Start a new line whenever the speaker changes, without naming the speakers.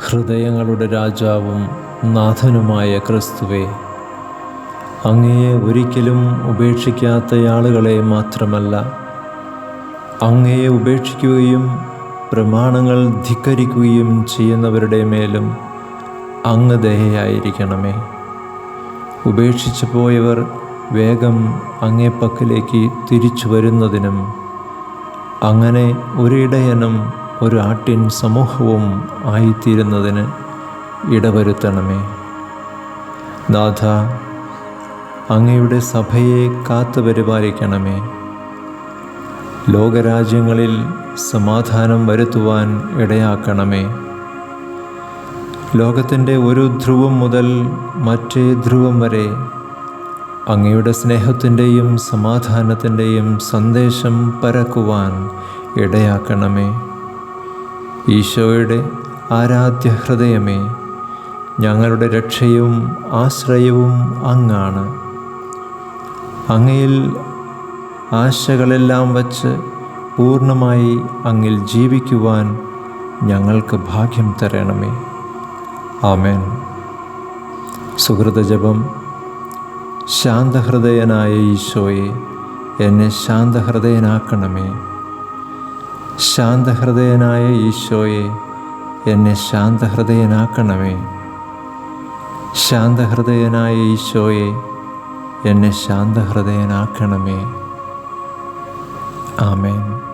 ഹൃദയങ്ങളുടെ രാജാവും നാഥനുമായ ക്രിസ്തുവേ അങ്ങയെ ഒരിക്കലും ഉപേക്ഷിക്കാത്ത ആളുകളെ മാത്രമല്ല അങ്ങയെ ഉപേക്ഷിക്കുകയും പ്രമാണങ്ങൾ ധിക്കരിക്കുകയും ചെയ്യുന്നവരുടെ മേലും അങ്ങ് ദയയായിരിക്കണമേ. ഉപേക്ഷിച്ചു പോയവർ വേഗം അങ്ങേപ്പക്കലേക്ക് തിരിച്ചു വരുന്നതിനും അങ്ങനെ ഒരിടയനും ഒരു ആട്ടിൻ സമൂഹവും ആയിത്തീരുന്നതിന് ഇടവരുത്തണമേ. നാഥ അങ്ങയുടെ സഭയെ കാത്തു പരിപാലിക്കണമേ. ലോകരാജ്യങ്ങളിൽ സമാധാനം വരുത്തുവാൻ ഇടയാക്കണമേ. ലോകത്തിന്റെ ഒരു ധ്രുവം മുതൽ മറ്റേ ധ്രുവം വരെ അങ്ങയുടെ സ്നേഹത്തിന്റെയും സമാധാനത്തിന്റെയും സന്ദേശം പരക്കുവാൻ ഇടയാക്കണമേ. ഈശോയുടെ ആരാധ്യ ഹൃദയമേ ഞങ്ങളുടെ രക്ഷയും ആശ്രയവും അങ്ങാണ്. അങ്ങയിൽ ആശകളെല്ലാം വച്ച് പൂർണമായി അങ്ങിൽ ജീവിക്കുവാൻ ഞങ്ങൾക്ക് ഭാഗ്യം തരണമേ. ആമേൻ. സുഹൃതജപം. ശാന്തഹൃദയനായ ഈശോയെ എന്നെ ശാന്തഹൃദയനാക്കണമേ. ശാന്തഹൃദയനായ ഈശോയെ എന്നെ ശാന്തഹൃദയനാക്കണമേ. ശാന്തഹൃദയനായ ഈശോയെ എന്നെ ശാന്തഹൃദയനാക്കണമേ. ആമേൻ.